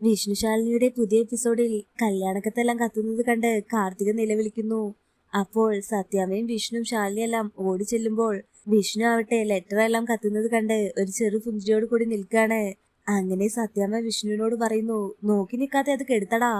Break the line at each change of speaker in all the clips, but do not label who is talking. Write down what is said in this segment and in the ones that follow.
വിഷ്ണുശാലിനിയുടെ പുതിയ എപ്പിസോഡിൽ കല്യാണക്കത്തെല്ലാം കത്തുന്നത് കണ്ട് കാർത്തിക നിലവിളിക്കുന്നു. അപ്പോൾ സത്യാമ്മയും വിഷ്ണുവും ശാലിനിയെല്ലാം ഓടി ചെല്ലുമ്പോൾ വിഷ്ണു ആവട്ടെ ലെറ്റർ എല്ലാം കത്തുന്നത് കണ്ട് ഒരു ചെറു പുഞ്ചിരിയോട് കൂടി നിൽക്കാണ് അങ്ങനെ സത്യാമ വിഷ്ണുവിനോട് പറയുന്നു നോക്കി നിൽക്കാതെ അത് കെടുത്തടാ.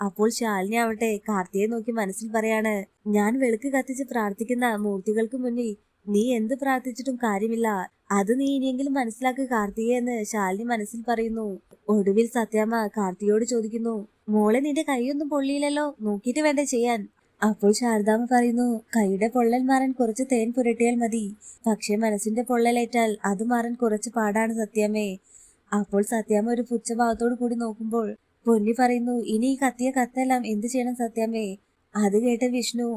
അപ്പോൾ ശാലിനി ആവട്ടെ കാർത്തികയെ നോക്കി മനസ്സിൽ പറയാണ് ഞാൻ വെളുക്ക് കത്തിച്ച് പ്രാർത്ഥിക്കുന്ന മൂർത്തികൾക്ക് മുന്നിൽ നീ എന്ത് പ്രാർത്ഥിച്ചിട്ടും കാര്യമില്ല. അത് നീ ഇനിയെങ്കിലും മനസ്സിലാക്കി കാർത്തികയെ എന്ന് ശാലിനി മനസ്സിൽ പറയുന്നു. ഒടുവിൽ സത്യാമ്മ കാർത്തികയോട് ചോദിക്കുന്നു മോളെ നിന്റെ കൈയൊന്നും പൊള്ളിയില്ലല്ലോ? നോക്കിയിട്ട് വേണ്ട ചെയ്യാൻ? അപ്പോൾ ശാരദാമ്മ പറയുന്നു കൈയുടെ പൊള്ളൽ മാറാൻ കുറച്ച് തേൻ പുരട്ടിയാൽ മതി. പക്ഷെ മനസ്സിന്റെ പൊള്ളലേറ്റാൽ അത് മാറാൻ കുറച്ച് പാടാണ് സത്യാമ്മേ. അപ്പോൾ സത്യാമ്മ ഒരു പുച്ഛഭാവത്തോടു കൂടി നോക്കുമ്പോൾ പൊന്നി പറയുന്നു ഇനി ഈ കത്തിയ കത്തെല്ലാം എന്ത് ചെയ്യണം സത്യാമ്മേ? അത് കേട്ട വിഷ്ണു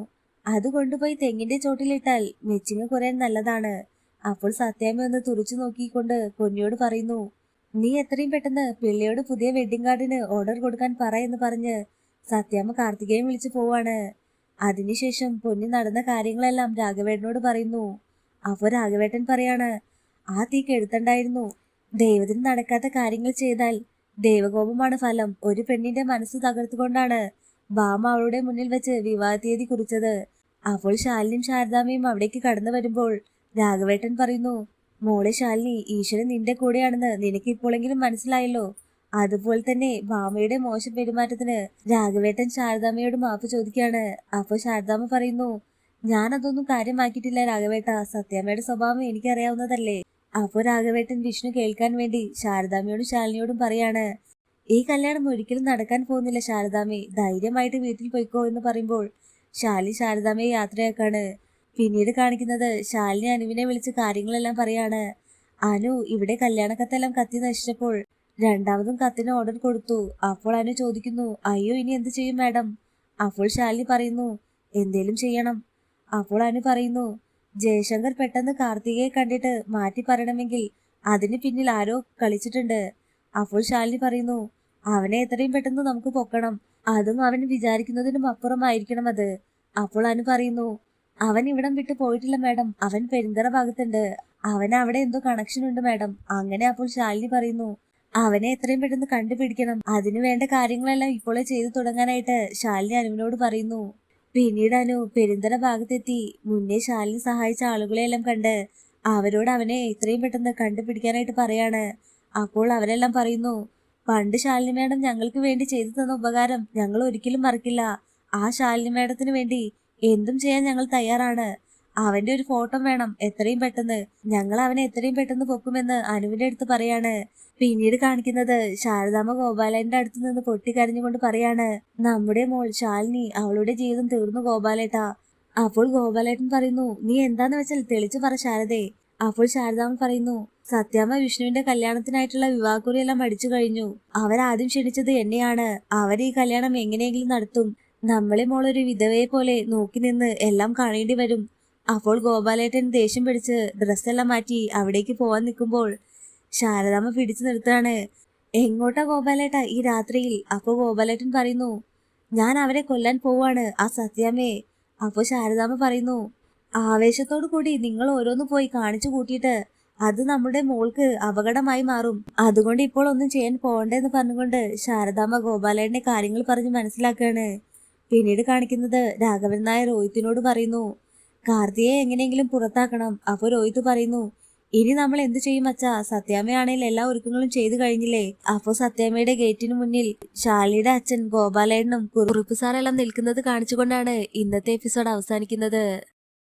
അത് കൊണ്ടുപോയി തെങ്ങിന്റെ ചോട്ടിലിട്ടാൽ മെച്ചിങ് കുറയാൻ നല്ലതാണ്. അപ്പോൾ സത്യാമ്മ ഒന്ന് തുറച്ചു നോക്കിക്കൊണ്ട് പൊന്നിയോട് പറയുന്നു നീ എത്രയും പെട്ടെന്ന് പിള്ളയോട് പുതിയ വെഡിങ് കാർഡിന് ഓർഡർ കൊടുക്കാൻ പറ എന്ന് പറഞ്ഞ് സത്യാമ്മ കാർത്തികയും വിളിച്ചു പോവാണ്. അതിനുശേഷം പൊന്നി നടന്ന കാര്യങ്ങളെല്ലാം രാഘവേട്ടനോട് പറയുന്നു. അപ്പോൾ രാഘവേട്ടൻ പറയാണ് ആ തീ കെടുത്തണ്ടായിരുന്നു. ദൈവത്തിന് നടക്കാത്ത കാര്യങ്ങൾ ചെയ്താൽ ദൈവകോപമാണ് ഫലം. ഒരു പെണ്ണിന്റെ മനസ്സ് തകർത്തുകൊണ്ടാണ് ബാമ അവളുടെ മുന്നിൽ വെച്ച് വിവാഹ തീയതി കുറിച്ചത്. അപ്പോൾ ശാലിനിയും ശാരദാമ്മയും അവിടേക്ക് കടന്നു വരുമ്പോൾ രാഘവേട്ടൻ പറയുന്നു മോളെ ശാലിനി ഈശ്വരൻ നിന്റെ കൂടെയാണെന്ന് നിനക്ക് ഇപ്പോഴെങ്കിലും മനസ്സിലായല്ലോ. അതുപോലെ തന്നെ ഭാമയുടെ മോശം പെരുമാറ്റത്തിന് രാഘവേട്ടൻ ശാരദാമ്മയോട് മാപ്പ് ചോദിക്കുകയാണ്. അപ്പോൾ ശാരദാമ്മ പറയുന്നു ഞാൻ അതൊന്നും കാര്യമാക്കിയിട്ടില്ല രാഘവേട്ട. സത്യാമ്മയുടെ സ്വഭാവം എനിക്കറിയാവുന്നതല്ലേ. അപ്പോൾ രാഘവേട്ടൻ വിഷ്ണു കേൾക്കാൻ വേണ്ടി ശാരദാമ്മയോടും ശാലിനിയോടും പറയാണ് ഈ കല്യാണം ഒരിക്കലും നടക്കാൻ പോകുന്നില്ല ശാരദാമ്മേ. ധൈര്യമായിട്ട് വീട്ടിൽ പോയിക്കോ എന്ന് പറയുമ്പോൾ ശാലി ശാരദാമ്മയെ യാത്രയാക്കാണ്. പിന്നീട് കാണിക്കുന്നത് ശാലിനി അനുവിനെ വിളിച്ച് കാര്യങ്ങളെല്ലാം പറയാണ്. അനു ഇവിടെ കല്യാണക്കത്തെല്ലാം കത്തി നശിച്ചപ്പോൾ രണ്ടാമതും കത്തിന് ഓർഡർ കൊടുത്തു. അപ്പോൾ അനു ചോദിക്കുന്നു അയ്യോ ഇനി എന്ത് ചെയ്യും മാഡം? അപ്പോൾ ശാലിനി പറയുന്നു എന്തേലും ചെയ്യണം. അപ്പോൾ അനു പറയുന്നു ജയശങ്കർ പെട്ടെന്ന് കാർത്തികയെ കണ്ടിട്ട് മാറ്റി പറയണമെങ്കിൽ അതിന് പിന്നിൽ ആരോ കളിച്ചിട്ടുണ്ട്. അപ്പോൾ ശാലിനി പറയുന്നു അവനെ എത്രയും പെട്ടെന്ന് നമുക്ക് പൊക്കണം. അതും അവൻ വിചാരിക്കുന്നതിനും അപ്പുറമായിരിക്കണം അത്. അപ്പോൾ അനു പറയുന്നു. അവൻ ഇവിടം വിട്ട് പോയിട്ടില്ല മാഡം. അവൻ പെരിന്തറ ഭാഗത്തുണ്ട്. അവൻ അവിടെ എന്തോ കണക്ഷൻ ഉണ്ട് മാഡം. അങ്ങനെ അപ്പോൾ ശാലിനി പറയുന്നു അവനെ എത്രയും പെട്ടെന്ന് കണ്ടുപിടിക്കണം. അതിനു വേണ്ട കാര്യങ്ങളെല്ലാം ഇപ്പോഴേ ചെയ്തു തുടങ്ങാനായിട്ട് ശാലിനി അനുവിനോട് പറയുന്നു. പിന്നീട് അനു പെരിന്തറ ഭാഗത്തെത്തി. മുന്നേ ശാലിനി സഹായിച്ച ആളുകളെയെല്ലാം കണ്ട് അവരോട് അവനെ എത്രയും പെട്ടെന്ന് കണ്ടുപിടിക്കാനായിട്ട് പറയാണ്. അപ്പോൾ അവരെല്ലാം പറയുന്നു പണ്ട് ശാലിനി മാഡം ഞങ്ങൾക്ക് വേണ്ടി ചെയ്തു തന്ന ഉപകാരം ഞങ്ങൾ ഒരിക്കലും മറക്കില്ല. ആ ശാലിനി മാഡത്തിന് വേണ്ടി എന്തും ചെയ്യാൻ ഞങ്ങൾ തയ്യാറാണ്. അവന്റെ ഒരു ഫോട്ടോ വേണം. എത്രയും പെട്ടെന്ന്. ഞങ്ങൾ അവനെ എത്രയും പെട്ടെന്ന് പൊക്കുമെന്ന് അനുവിന്റെ അടുത്ത് പറയാണ്. പിന്നീട് കാണിക്കുന്നത് ശാരദാമ്മ ഗോപാലയന്റെ അടുത്ത് നിന്ന് പൊട്ടിക്കരഞ്ഞുകൊണ്ട് പറയാണ് നമ്മുടെ മോൾ ശാലിനി അവളുടെ ജീവിതം തീർന്നു ഗോപാലേട്ടാ. അപ്പോൾ ഗോപാലേട്ടൻ പറയുന്നു നീ എന്താന്ന് വെച്ചാൽ തെളിച്ചു പറ ശാരദേ. അപ്പോൾ ശാരദാമ്മ പറയുന്നു സത്യാമ്മ വിഷ്ണുവിന്റെ കല്യാണത്തിനായിട്ടുള്ള വിവാഹക്കുറിയെല്ലാം അടിച്ചു കഴിഞ്ഞു. അവരാദ്യം ക്ഷണിച്ചത് എന്നെയാണ്. അവർ ഈ കല്യാണം എങ്ങനെയെങ്കിലും നടത്തും. നമ്മളെ മോളൊരു വിധവയെ പോലെ നോക്കി നിന്ന് എല്ലാം കാണേണ്ടി വരും. അപ്പോൾ ഗോപാലേട്ടൻ ദേഷ്യം പിടിച്ച് ഡ്രസ്സെല്ലാം മാറ്റി അവിടേക്ക് പോവാൻ നിൽക്കുമ്പോൾ ശാരദാമ്മ പിടിച്ചു നിർത്തുകയാണ്. എങ്ങോട്ടാ ഗോപാലേട്ട ഈ രാത്രിയിൽ? അപ്പോൾ ഗോപാലേട്ടൻ പറയുന്നു ഞാൻ അവരെ കൊല്ലാൻ പോവാണ് ആ സത്യാമ്മയെ അപ്പോൾ ശാരദാമ്മ പറയുന്നു ആവേശത്തോടു കൂടി നിങ്ങൾ ഓരോന്ന് പോയി കാണിച്ചു കൂട്ടിയിട്ട് അത് നമ്മുടെ മോൾക്ക് അപകടമായി മാറും. അതുകൊണ്ട് ഇപ്പോൾ ഒന്നും ചെയ്യാൻ പോകണ്ടെന്ന് പറഞ്ഞുകൊണ്ട് ശാരദാമ്മ ഗോപാലേട്ടനെ കാര്യങ്ങൾ പറഞ്ഞ് മനസ്സിലാക്കുകയാണ്. പിന്നീട് കാണിക്കുന്നത് രാഘവൻ നായർ രോഹിത്തിനോട് പറയുന്നു കാർത്തിയെ എങ്ങനെയെങ്കിലും പുറത്താക്കണം. അപ്പോൾ രോഹിത്ത് പറയുന്നു ഇനി നമ്മൾ എന്ത് ചെയ്യും അച്ഛാ? സത്യാമ്മയാണെങ്കിൽ എല്ലാ ഒരുക്കങ്ങളും ചെയ്തു കഴിഞ്ഞില്ലേ? അപ്പോ സത്യാമ്മയുടെ ഗേറ്റിന് മുന്നിൽ ശാലിയുടെ അച്ഛൻ ഗോപാലേട്ടനും കുറുപ്പ് സാറെല്ലാം നിൽക്കുന്നത് കാണിച്ചുകൊണ്ടാണ് ഇന്നത്തെ എപ്പിസോഡ് അവസാനിക്കുന്നത്.